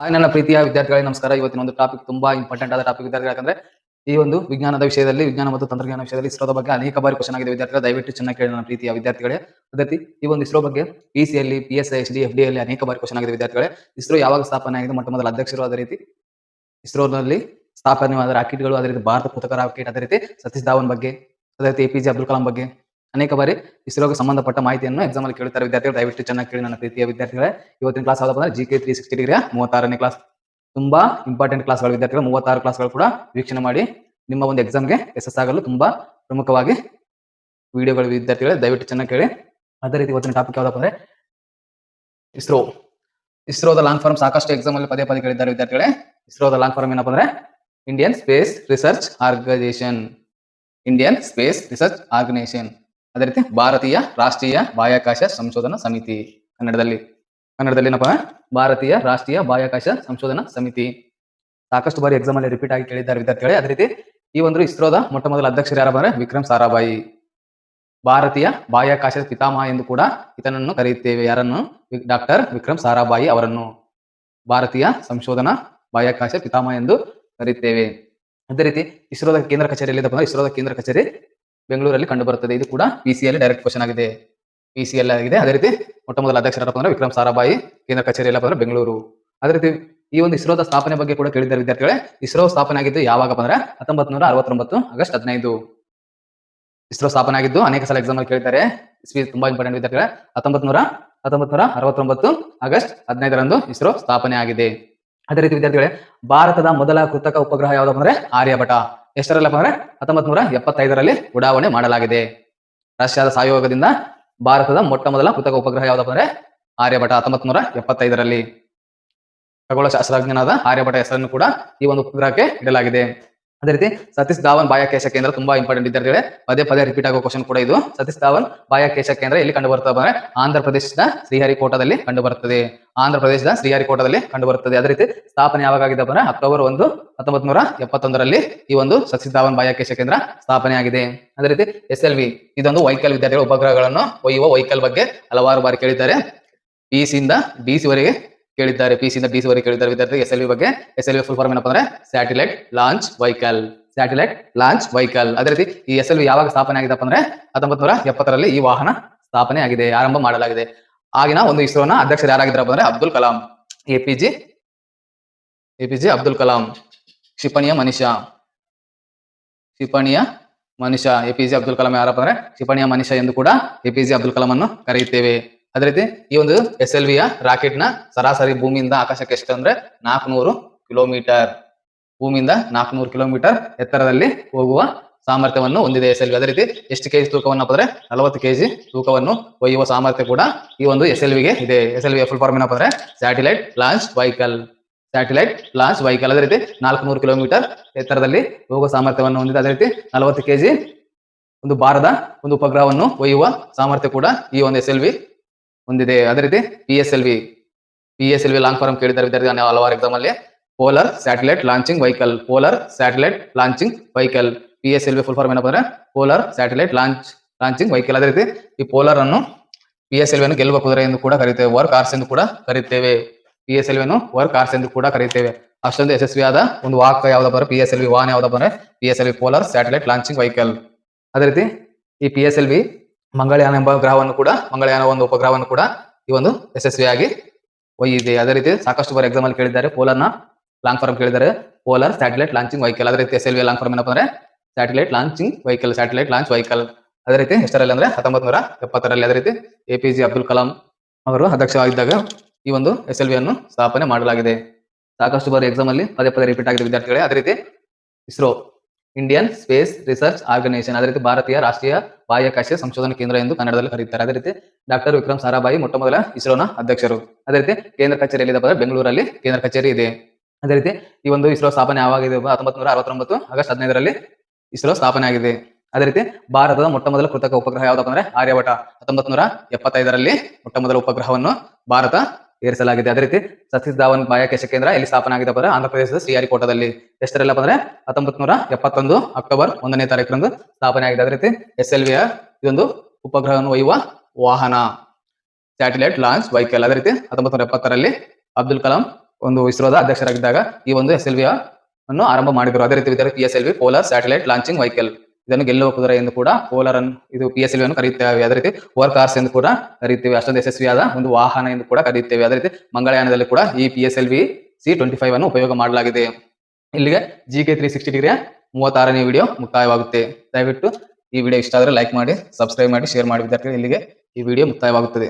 Hi ನನ್ನ ಪ್ರೀತಿಯ ವಿದ್ಯಾರ್ಥಿಗಳಿಗೆ ನಮಸ್ಕಾರ. ಇವತ್ತಿನ ಒಂದು ಟಾಪಿಕ್ ತುಂಬಾ ಇಂಪಾರ್ಟೆಂಟ್ ಆದ ಟಾಪಿಕ್ ವಿದ್ಯಾರ್ಥಿಗಳು, ಯಾಕಂದ್ರೆ ಈ ಒಂದು ವಿಜ್ಞಾನದ ವಿಷಯದಲ್ಲಿ, ವಿಜ್ಞಾನ ಮತ್ತು ತಂತ್ರಜ್ಞಾನ ವಿಷಯದಲ್ಲಿ ಇಸ್ರೋದ ಬಗ್ಗೆ ಅನೇಕ ಬಾರಿ ಕ್ವಶನ್ ಆಗಿದೆ ವಿದ್ಯಾರ್ಥಿಗಳು. ದಯವಿಟ್ಟು ಚೆನ್ನಾಗಿ ಕೇಳಿ ನನ್ನ ಪ್ರೀತಿಯ ವಿದ್ಯಾರ್ಥಿಗಳೇ. ಅದೇ ಈ ಒಂದು ಇಸ್ರೋ ಬಗ್ಗೆ ಪಿ ಸಿ ಅಲ್ಲಿ P S S D F D ಅಲ್ಲಿ ಅನೇಕ ಬಾರಿ ಕ್ವಶನ್ ಆಗಿದೆ ವಿದ್ಯಾರ್ಥಿಗಳೇ. ಇಸ್ರೋ ಯಾವಾಗ ಸ್ಥಾಪನೆ ಆಗಿದೆ? ಮೊಟ್ಟ ಮೊದಲ ಅಧ್ಯಕ್ಷರು ಅದೇ ರೀತಿ ಇಸ್ರೋನಲ್ಲಿ ಸ್ಥಾಪನೆ ರಾಕೆಟ್ಗಳು ಅದೇ ರೀತಿ ಭಾರತ ಕೃತಕ ರಾಕೆಟ್ ಅದೇ ರೀತಿ ಸತೀಶ್ ಧಾವನ್ ಬಗ್ಗೆ, ಅದೇ ರೀತಿ A P J Abdul Kalam ಬಗ್ಗೆ ಅನೇಕ ಬಾರಿ ಇಸ್ರೋಗೆ ಸಂಬಂಧಪಟ್ಟ ಮಾಹಿತಿಯನ್ನು ಎಕ್ಸಾಮ್ ಅಲ್ಲಿ ಕೇಳ್ತಾರೆ ವಿದ್ಯಾರ್ಥಿಗಳು. ದಯವಿಟ್ಟು ಚೆನ್ನಾಗಿ ಕೇಳಿ ನನ್ನ ಪ್ರೀತಿಯ ವಿದ್ಯಾರ್ಥಿಗಳೇ. ಇವತ್ತಿನ ಕ್ಲಾಸ್ ಯಾವ್ದಪ್ಪ ಅಂದ್ರೆ ಜಿ ಕೆ ತ್ರೀ ಸಿಕ್ಸ್ಟಿ ಡಿಗ್ರಿಯ ಮೂವತ್ತಾರನೇ ಕ್ಲಾಸ್ ತುಂಬಾ ಇಂಪಾರ್ಟೆಂಟ್ ಕ್ಲಾಸ್ಗಳು ವಿದ್ಯಾರ್ಥಿಗಳು. ಮೂವತ್ತಾರು ಕ್ಲಾಸ್ಗಳು ಕೂಡ ವೀಕ್ಷಣೆ ಮಾಡಿ ನಿಮ್ಮ ಒಂದು ಎಕ್ಸಾಮ್ಗೆ ಯಶಸ್ಸಾಗಲು ತುಂಬಾ ಪ್ರಮುಖವಾಗಿ ವಿಡಿಯೋಗಳು ವಿದ್ಯಾರ್ಥಿಗಳೇ, ದಯವಿಟ್ಟು ಚೆನ್ನಾಗಿ ಕೇಳಿ. ಅದೇ ರೀತಿ ಇವತ್ತಿನ ಟಾಪಿಕ್ ಯಾವ್ದಪ್ಪ ಅಂದ್ರೆ ಇಸ್ರೋ. ಇಸ್ರೋದ ಲಾಂಗ್ ಫಾರ್ಮ್ ಸಾಕಷ್ಟು ಎಕ್ಸಾಮ್ ಅಲ್ಲಿ ಪದೇ ಪದೇ ಕೇಳಿದ್ದಾರೆ ವಿದ್ಯಾರ್ಥಿಗಳೇ. ಇಸ್ರೋದ ಲಾಂಗ್ ಫಾರ್ಮ್ ಏನಪ್ಪ ಅಂದ್ರೆ Indian space research organisation Indian space research organisation ಅದೇ ರೀತಿ ಭಾರತೀಯ ರಾಷ್ಟ್ರೀಯ ಬಾಹ್ಯಾಕಾಶ ಸಂಶೋಧನಾ ಸಮಿತಿ ಕನ್ನಡದಲ್ಲಿ. ಕನ್ನಡದಲ್ಲಿ ಏನಪ್ಪ ಭಾರತೀಯ ರಾಷ್ಟ್ರೀಯ ಬಾಹ್ಯಾಕಾಶ ಸಂಶೋಧನಾ ಸಮಿತಿ. ಸಾಕಷ್ಟು ಬಾರಿ ಎಕ್ಸಾಮ್ ಅಲ್ಲಿ ರಿಪೀಟ್ ಆಗಿ ಕೇಳಿದ್ದಾರೆ ವಿದ್ಯಾರ್ಥಿಗಳೇ. ಅದೇ ರೀತಿ ಈ ಒಂದು ಇಸ್ರೋದ ಮೊಟ್ಟ ಮೊದಲ ಅಧ್ಯಕ್ಷರು ಯಾರಪ್ಪ ಅಂದ್ರೆ ವಿಕ್ರಮ್ ಸಾರಾಭಾಯಿ. ಭಾರತೀಯ ಬಾಹ್ಯಾಕಾಶ ಪಿತಾಮಹ ಎಂದು ಕೂಡ ಇತನನ್ನು ಕರೆಯುತ್ತೇವೆ. ಯಾರನ್ನು? ಡಾಕ್ಟರ್ ವಿಕ್ರಮ್ ಸಾರಾಭಾಯಿ ಅವರನ್ನು. ಭಾರತೀಯ ಸಂಶೋಧನಾ ಬಾಹ್ಯಾಕಾಶ ಪಿತಾಮಹ ಎಂದು ಕರೆಯುತ್ತೇವೆ. ಅದೇ ರೀತಿ ಇಸ್ರೋದ ಕೇಂದ್ರ ಕಚೇರಿ ಇಸ್ರೋದ ಕೇಂದ್ರ ಕಚೇರಿ ಬೆಂಗಳೂರಲ್ಲಿ ಕಂಡು ಬರುತ್ತದೆ ಇದು ಕೂಡ ಪಿ ಸಿ ಡೈರೆಕ್ಟ್ ಕ್ವಶನ್ ಆಗಿದೆ. ಪಿ ಸಿ ಆಗಿದೆ. ಅದೇ ರೀತಿ ಮೊಟ್ಟ ಮೊದಲ ಅಧ್ಯಕ್ಷರಪ್ಪ ಅಂದ್ರೆ ವಿಕ್ರಮ್ ಸಾರಾಭಾಯಿ, ಕೇಂದ್ರ ಕಚೇರಿ ಎಲ್ಲ ಬಂದ್ರೆ ಬೆಂಗಳೂರು. ಅದೇ ರೀತಿ ಈ ಒಂದು ಇಸ್ರೋದ ಸ್ಥಾಪನೆ ಬಗ್ಗೆ ಕೂಡ ಕೇಳಿದ್ದಾರೆ ವಿದ್ಯಾರ್ಥಿಗಳೇ. ಇಸ್ರೋ ಸ್ಥಾಪನೆ ಆಗಿದ್ದು ಯಾವಾಗಪ್ಪ ಅಂದ್ರೆ ಹತ್ತೊಂಬತ್ ನೂರ ಅರವತ್ತೊಂಬತ್ತು ಆಗಸ್ಟ್ ಹದಿನೈದು. ಇಸ್ರೋ ಸ್ಥಾಪನೆ ಆಗಿದ್ದು ಅನೇಕ ಸಲ ಎಕ್ಸಾಮ್ ಅಲ್ಲಿ ಕೇಳ್ತಾರೆ ತುಂಬಾ ಇಂಪಾರ್ಟೆಂಟ್ ವಿದ್ಯಾರ್ಥಿಗಳೇ. ಹತ್ತೊಂಬತ್ ನೂರ ಹತ್ತೊಂಬತ್ ನೂರ ಅರವತ್ತೊಂಬತ್ತು ಆಗಸ್ಟ್ ಹದಿನೈದರಂದು ಇಸ್ರೋ ಸ್ಥಾಪನೆ ಆಗಿದೆ. ಅದೇ ರೀತಿ ವಿದ್ಯಾರ್ಥಿಗಳೇ, ಭಾರತದ ಮೊದಲ ಕೃತಕ ಉಪಗ್ರಹ ಯಾವ್ದಪ್ಪ ಅಂದ್ರೆ ಆರ್ಯಭಟ ಎಷ್ಟರಲ್ಲಪ್ಪ ಅಂದ್ರೆ ಹತ್ತೊಂಬತ್ ನೂರ ಎಪ್ಪತ್ತೈದರಲ್ಲಿ ಉಡಾವಣೆ ಮಾಡಲಾಗಿದೆ. ರಷ್ಯಾದ ಸಹಯೋಗದಿಂದ ಭಾರತದ ಮೊಟ್ಟ ಮೊದಲ ಕೃತಕ ಉಪಗ್ರಹ ಯಾವ್ದಪ್ಪ ಅಂದ್ರೆ ಆರ್ಯಭಟ ಹತ್ತೊಂಬತ್ ನೂರ ಎಪ್ಪತ್ತೈದರಲ್ಲಿ. ಖಗೋಳ ಶಾಸ್ತ್ರಜ್ಞನಾದ ಆರ್ಯಭಟ ಹೆಸರನ್ನು ಕೂಡ ಈ ಒಂದು ಉಪಗ್ರಹಕ್ಕೆ ಇಡಲಾಗಿದೆ. ಅದೇ ರೀತಿ ಸತೀಶ್ ಧಾವನ್ ಬಾಹ್ಯಾಕಾಶ ಕೇಂದ್ರ ತುಂಬಾ ಇಂಪಾರ್ಟೆಂಟ್ ವಿದ್ಯಾರ್ಥಿಗಳೇ. ಪದೇ ಪದೇ ರಿಪೀಟ್ ಆಗೋ ಕ್ವಶನ್ ಕೂಡ ಇದು. ಸತೀಶ್ ಧಾವನ್ ಬಾಹ್ಯಾಕಾಶ ಕೇಂದ್ರ ಎಲ್ಲಿ ಕಂಡು ಬರ್ತದೆ ಅಂದ್ರೆ ಆಂಧ್ರ ಪ್ರದೇಶದ ಶ್ರೀಹರಿಕೋಟದಲ್ಲಿ ಕಂಡು ಬರುತ್ತದೆ ಆಂಧ್ರ ಪ್ರದೇಶದ ಶ್ರೀಹರಿಕೋಟದಲ್ಲಿ ಕಂಡು ಬರುತ್ತದೆ ಅದೇ ರೀತಿ ಸ್ಥಾಪನೆ ಯಾವಾಗ ಆಗಿದೆ ಅಕ್ಟೋಬರ್ ಒಂದು ಹತ್ತೊಂಬತ್ ನೂರ ಎಪ್ಪತ್ತೊಂದರಲ್ಲಿ ಈ ಒಂದು ಸತೀಶ್ ಧಾವನ್ ಬಾಹ್ಯಾಕಾಶ ಕೇಂದ್ರ ಸ್ಥಾಪನೆ ಆಗಿದೆ. ಅದೇ ರೀತಿ ಎಸ್ ಎಲ್ ವಿ ಇದೊಂದು ವೈಕಲ್ ವಿದ್ಯಾರ್ಥಿಗಳ ಉಪಗ್ರಹಗಳನ್ನು ಒಯ್ಯುವ ವೈಕಲ್ ಬಗ್ಗೆ ಹಲವಾರು ಬಾರಿ ಕೇಳಿದ್ದಾರೆ. ಪಿ ಇಂದ ಡಿ ಸಿ ವರೆಗೆ ಕೇಳಿದ್ದಾರೆ ಪಿ ಸಿಂದ ಡಿ ಸಿ ವರೆಗೆ ಕೇಳಿದ್ದಾರೆ ವಿದ್ಯಾರ್ಥಿ ಎಸ್ ಎಲ್ ವಿ ಬಗ್ಗೆ. S L V full form ಏನಪ್ಪ ಅಂದ್ರೆ satellite launch vehicle satellite launch vehicle ಅದೇ ರೀತಿ ಈ ಎಸ್ ಎಲ್ ವಿ ಯಾವಾಗ ಸ್ಥಾಪನೆ ಆಗಿದೆಪ್ಪ ಅಂದ್ರೆ ಹತ್ತೊಂಬತ್ ನೂರ ಎಪ್ಪತ್ತರಲ್ಲಿ ಈ ವಾಹನ ಸ್ಥಾಪನೆ ಆಗಿದೆ, ಆರಂಭ ಮಾಡಲಾಗಿದೆ. ಆಗಿನ ಒಂದು ಇಸ್ರೋನ ಅಧ್ಯಕ್ಷರು ಯಾರಾಗಿದ್ರಪ್ಪ ಅಂದ್ರೆ Abdul Kalam. A P J A P J Abdul Kalam. ಕ್ಷಿಪಣಿಯ ಮನುಷ್ಯ. ಕ್ಷಿಪಣಿಯ ಮನುಷ್ಯ. ಎ ಪಿ ಅಬ್ದುಲ್ ಕಲಾಂ ಯಾರಪ್ಪ ಅಂದ್ರೆ ಕ್ಷಿಪಣಿಯ ಮನುಷ್ಯ ಎಂದು ಕೂಡ ಎ ಪಿ ಅಬ್ದುಲ್ ಕಲಾಂ ಅನ್ನು ಕರೆಯುತ್ತೇವೆ. ಅದೇ ರೀತಿ ಈ ಒಂದು ಎಸ್ ಎಲ್ ವಿಯ ರಾಕೆಟ್ನ ಸರಾಸರಿ ಭೂಮಿಯಿಂದ ಆಕಾಶಕ್ಕೆ ಎಷ್ಟು ಅಂದ್ರೆ ನಾಲ್ಕುನೂರು ಕಿಲೋಮೀಟರ್ ಭೂಮಿಯಿಂದ ನಾಲ್ಕುನೂರು ಕಿಲೋಮೀಟರ್ ಎತ್ತರದಲ್ಲಿ ಹೋಗುವ ಸಾಮರ್ಥ್ಯವನ್ನು ಹೊಂದಿದೆ ಎಸ್ ಎಲ್ ವಿ ಅದೇ ರೀತಿ ಎಷ್ಟು ಕೆಜಿ ತೂಕವನ್ನು ಹಾಕಿದ್ರೆ ನಲವತ್ತು ಕೆಜಿ ತೂಕವನ್ನು ಒಯ್ಯುವ ಸಾಮರ್ಥ್ಯ ಕೂಡ ಈ ಒಂದು ಎಸ್ ಎಲ್ ವಿಗೆ ಇದೆ. S L V full form ಏನಪ್ಪ ಅಂದ್ರೆ satellite launch vehicle satellite launch vehicle ಅದೇ ರೀತಿ ನಾಲ್ಕುನೂರು ಕಿಲೋಮೀಟರ್ ಎತ್ತರದಲ್ಲಿ ಹೋಗುವ ಸಾಮರ್ಥ್ಯವನ್ನು ಹೊಂದಿದೆ. ಅದೇ ರೀತಿ ನಲವತ್ತು ಕೆಜಿ ಒಂದು ಭಾರದ ಒಂದು ಉಪಗ್ರಹವನ್ನು ಒಯ್ಯುವ ಸಾಮರ್ಥ್ಯ ಕೂಡ ಈ ಒಂದು ಎಸ್ ಎಲ್ ವಿ ಹೊಂದಿದೆ ಅದೇ ರೀತಿ P S L V P S L V long form ಕೇಳಿದ್ದಾರೆ ವಿದ್ಯಾರ್ಥಿ ಹಲವಾರು ಎಕ್ಸಾಮ್ ಅಲ್ಲಿ polar satellite launching vehicle polar satellite launching vehicle P S L V full form ಏನಪ್ಪ ಅಂದ್ರೆ polar satellite launch launching vehicle ಅದೇ ರೀತಿ ಈ ಪೋಲರ್ ಅನ್ನು ಪಿ ಎಸ್ ಎಲ್ ಅನ್ನು ಗೆಲ್ಲುವ ಕುದುರೆ ಎಂದು ಕೂಡ ಕರೀತೇವೆ ವರ್ಕ್ ಆರ್ಸ್ ಎಂದು ಕೂಡ ಕರೀತೇವೆ. ಪಿ ಎಸ್ ಎಲ್ ಅನ್ನು ವರ್ಕ್ ಆರ್ಸ್ ಎಂದು ಕೂಡ ಕರೀತೇವೆ. ಅಷ್ಟೊಂದು ಯಶಸ್ವಿಯಾದ ಒಂದು ವಾಹಕ ಯಾವ್ದಪ್ಪ ಅಂದ್ರೆ ಪಿ ಎಸ್ ಎಲ್ ವಿ ವಾಹನ ಯಾವ್ದಪ್ಪ ಅಂದ್ರೆ P S L V polar satellite launching vehicle ಅದೇ ರೀತಿ ಈ P S L V Mangalyaan ಎಂಬ ಗ್ರಹವನ್ನು ಕೂಡ, ಮಂಗಳಯಾನ ಒಂದು ಉಪಗ್ರಹವನ್ನು ಕೂಡ ಈ ಒಂದು ಯಶಸ್ವಿಯಾಗಿ ಒಯ್ಯಿದೆ ಅದೇ ರೀತಿ ಸಾಕಷ್ಟು ಬಾರಿ ಎಕ್ಸಾಮ್ ಅಲ್ಲಿ ಕೇಳಿದ್ದಾರೆ. ಪೋಲರ್ನ ಲಾಂಗ್ ಫಾರ್ಮ್ ಕೇಳಿದ್ದಾರೆ. ಪೋಲರ್ ಸ್ಯಾಟಲೈಟ್ ಲಾಂಚಿಂಗ್ ವೆಹಿಕಲ್ ಅದೇ ರೀತಿ ಎಸ್ ಎಲ್ ಲಾಂಗ್ ಫಾರ್ಮ್ ಏನಪ್ಪ ಅಂದ್ರೆ satellite launching vehicle satellite launch vehicle ಅದೇ ರೀತಿ ಹೆಸರಲ್ಲಿ ಅಂದ್ರೆ ಹತ್ತೊಂಬತ್ತು ನೂರ ಎಪ್ಪತ್ತರಲ್ಲಿ. ಅದೇ ರೀತಿ A P J Abdul Kalam ಅವರು ಅಧ್ಯಕ್ಷರಾಗಿದ್ದಾಗ ಈ ಒಂದು ಎಸ್ ಎಲ್ ವಿ ಅನ್ನು ಸ್ಥಾಪನೆ ಮಾಡಲಾಗಿದೆ. ಸಾಕಷ್ಟು ಬಾರಿ ಎಕ್ಸಾಮ್ ಅಲ್ಲಿ ಪದೇ ಪದೇ ರಿಪೀಟ್ ಆಗಿದೆ ವಿದ್ಯಾರ್ಥಿಗಳೇ. ಅದೇ ರೀತಿ ISRO Indian space research organisation ಅದೇ ರೀತಿ ಭಾರತೀಯ ರಾಷ್ಟ್ರೀಯ ಬಾಹ್ಯಾಕಾಶ ಸಂಶೋಧನಾ ಕೇಂದ್ರ ಎಂದು ಕನ್ನಡದಲ್ಲಿ ಕರೆಯುತ್ತಾರೆ ಅದೇ ರೀತಿ ಡಾಕ್ಟರ್ ವಿಕ್ರಮ್ ಸಾರಾಭಾಯಿ ಮೊಟ್ಟ ಮೊದಲ ಇಸ್ರೋನ ಅಧ್ಯಕ್ಷರು. ಅದೇ ರೀತಿ ಕೇಂದ್ರ ಕಚೇರಿ ಎಲ್ಲಿದೆ ಬೆಂಗಳೂರಲ್ಲಿ ಕೇಂದ್ರ ಕಚೇರಿ ಇದೆ. ಅದೇ ರೀತಿ ಈ ಒಂದು ಇಸ್ರೋ ಸ್ಥಾಪನೆ ಯಾವಾಗಿದೆ ಹತ್ತೊಂಬತ್ ನೂರ ಅರವತ್ತೊಂಬತ್ತು ಆಗಸ್ಟ್ ಹದಿನೈದರಲ್ಲಿ ಇಸ್ರೋ ಸ್ಥಾಪನೆ ಆಗಿದೆ. ಅದೇ ರೀತಿ ಭಾರತದ ಮೊಟ್ಟ ಮೊದಲ ಕೃತಕ ಉಪಗ್ರಹ ಯಾವ್ದಪ್ಪ ಅಂದ್ರೆ ಆರ್ಯಭಟ ಹತ್ತೊಂಬತ್ ನೂರ ಎಪ್ಪತ್ತೈದರಲ್ಲಿ ಮೊಟ್ಟ ಮೊದಲ ಉಪಗ್ರಹವನ್ನು ಭಾರತ ಏರಿಸಲಾಗಿದೆ. ಅದೇ ರೀತಿ ಸತೀಶ್ ಧಾವನ್ ಬಾಹ್ಯಾಕಾಶ ಕೇಂದ್ರ ಇಲ್ಲಿ ಸ್ಥಾಪನೆ ಆಗಿದೆ ಅಂದ್ರೆ ಆಂಧ್ರ ಪ್ರದೇಶದ ಶ್ರೀಹರಿಕೋಟದಲ್ಲಿ. ಎಷ್ಟರಲ್ಲಪ್ಪ ಅಂದ್ರೆ ಹತ್ತೊಂಬತ್ ನೂರ ಎಪ್ಪತ್ತೊಂದು ಅಕ್ಟೋಬರ್ ಒಂದನೇ ತಾರೀಕರಂದು ಸ್ಥಾಪನೆ ಆಗಿದೆ ಅದೇ ರೀತಿ ಎಸ್ ಎಲ್ ವಿ ಇದೊಂದು ಉಪಗ್ರಹವನ್ನು ಒಯ್ಯುವ ವಾಹನ. ಸ್ಯಾಟಲೈಟ್, ಲಾಂಚ್ ವೈಕಲ್ ಅದೇ ರೀತಿ ಹತ್ತೊಂಬತ್ ನೂರ ಎಪ್ಪತ್ತರಲ್ಲಿ ಅಬ್ದುಲ್ ಕಲಾಂ ಒಂದು ಇಸ್ರೋದ ಅಧ್ಯಕ್ಷರಾಗಿದ್ದಾಗ ಈ ಒಂದು ಎಸ್ ಎಲ್ ವಿ ಅನ್ನು ಆರಂಭ ಮಾಡಿದರು. ಅದೇ ರೀತಿ ವಿದ್ಯಾರ್ಥಿ S L V, polar, satellite, launching, vehicle. ಇದನ್ನು ಗೆಲ್ಲುವ ಕುದುರೆ ಎಂದು ಕೂಡ ಪೋಲಾರ್ ಅನ್ನು ಇದು ಪಿ ಎಸ್ ಎಲ್ ಅನ್ನು ಕರೆಯುತ್ತೇವೆ. ಅದೇ ರೀತಿ ವರ್ಕ್ ಕಾರ್ಸ್ ಎಂದು ಕೂಡ ಕರೆಯುತ್ತೇವೆ. ಅಷ್ಟೊಂದು ಯಶಸ್ವಿಯಾದ ಒಂದು ವಾಹನ ಎಂದು ಕೂಡ ಕರೆಯುತ್ತೇವೆ. ಅದೇ ರೀತಿ ಮಂಗಳಯಾನದಲ್ಲಿ ಕೂಡ ಈ P S L V C twenty five ಅನ್ನು ಉಪಯೋಗ ಮಾಡಲಾಗಿದೆ. ಇಲ್ಲಿಗೆ ಜಿ ಕೆ ತ್ರೀ ಸಿಕ್ಸ್ಟಿ ಡಿಗ್ರಿಯ ಮೂವತ್ತಾರನೇ ವಿಡಿಯೋ ಮುಕ್ತಾಯವಾಗುತ್ತೆ. ದಯವಿಟ್ಟು ಈ ವಿಡಿಯೋ ಇಷ್ಟ ಆದರೆ ಲೈಕ್ ಮಾಡಿ ಸಬ್ಸ್ಕ್ರೈಬ್ ಮಾಡಿ ಶೇರ್ ಮಾಡಿ ವಿದ್ಯಾರ್ಥಿಗಳು. ಇಲ್ಲಿಗೆ ಈ ವಿಡಿಯೋ ಮುಕ್ತಾಯವಾಗುತ್ತದೆ.